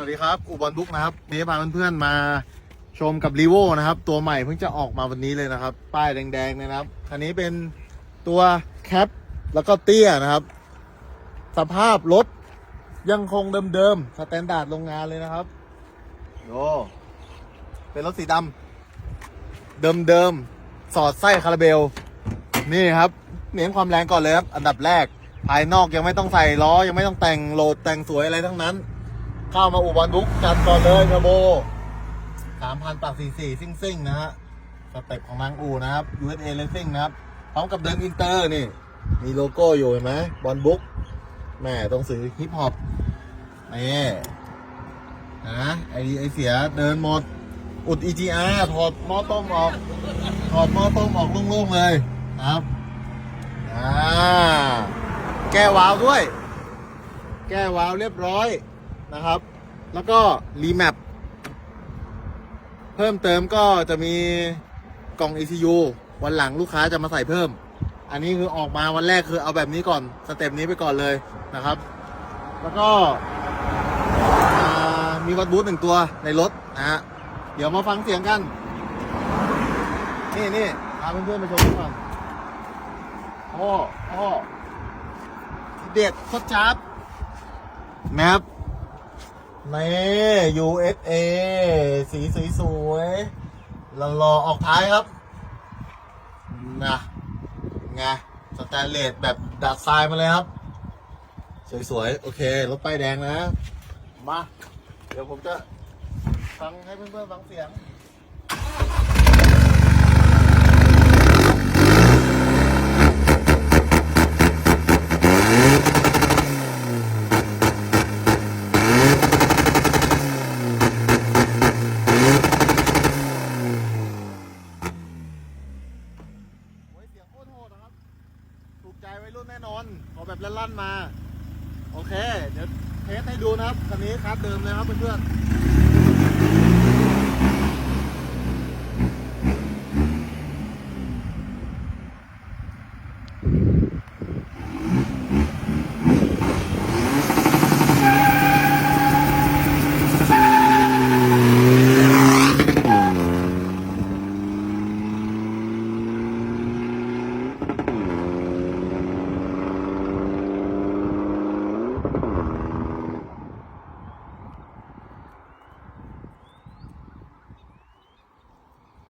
วัสดีครับอุบลบุ๊กนะครับนี้พาเพื่อนๆมาชมกับรีโวนะครับ ตัวใหม่เพิ่งจะออกมาวันนี้เลยนะครับ ป้ายแดงๆนยนะครับคันนี้เป็นตัวแคปแล้วก็เตี้ยนะครับ สภาพรถยังคงเดิมๆสแตนดาร์ดโรงงานเลยนะครับโอ้เป็นรถสีดำเดิมๆสอดไส้คาราเบล นี่ครับเน้นความแรงก่อนเลยครับ อันดับแรก ภายนอกยังไม่ต้องใส่ล้อยังไม่ต้องแต่งโหลดแต่งสวยอะไรทั้งนั้น เข้ามาอุบลบุ๊กจัดก่อนเลยเทอร์โบ3,000ปาก44ซิ่งซิ่งๆนะฮะสเต็ปของนางอูนะครับ USA Racing นะครับ พร้อมกับเดินอินเตอร์นี่ มีโลโก้อยู่เห็นไหมบอลบุ๊กแม่ตรงสื่อฮิปฮอปนี่นะไอไอเสียเดินหมด อุด EGR ถอดหม้อต้มออก ถอดหม้อต้มออกโล่งๆเลยครับอ่าแก้วาวด้วย แก้วาวเรียบร้อย นะครับ แล้วก็รีแมปเพิ่มเติมก็จะมีกล่อง ECU วันหลังลูกค้าจะมาใส่เพิ่ม อันนี้คือออกมาวันแรกคือเอาแบบนี้ก่อนสเต็ปนี้ไปก่อนเลยนะครับ แล้วก็มีวัดบูธหนึ่งตัวในรถนะฮะเดี๋ยวมาฟังเสียงกัน นี่นี่พาเพื่อนๆมาชมก่อนโอ้โอ้เด็ดโคตรจับแมป นี่ USA สีสวยๆหล่อๆออกท้ายครับนะไงสแตนเลสแบบดัดทรายมาเลยครับ สวยๆ โอเค รถป้ายแดงนะ มา เดี๋ยวผมจะฟังให้เพื่อนๆฟังเสียง โอ้ยเสียงโคตรโหดนะครับ ถูก ใจไว้รุ่นแน่นอน ขอแบบลั่นๆมา โอเค เดี๋ยวเทสให้ดูนะครับ คันนี้คัสเดิมเลยครับเพื่อนๆ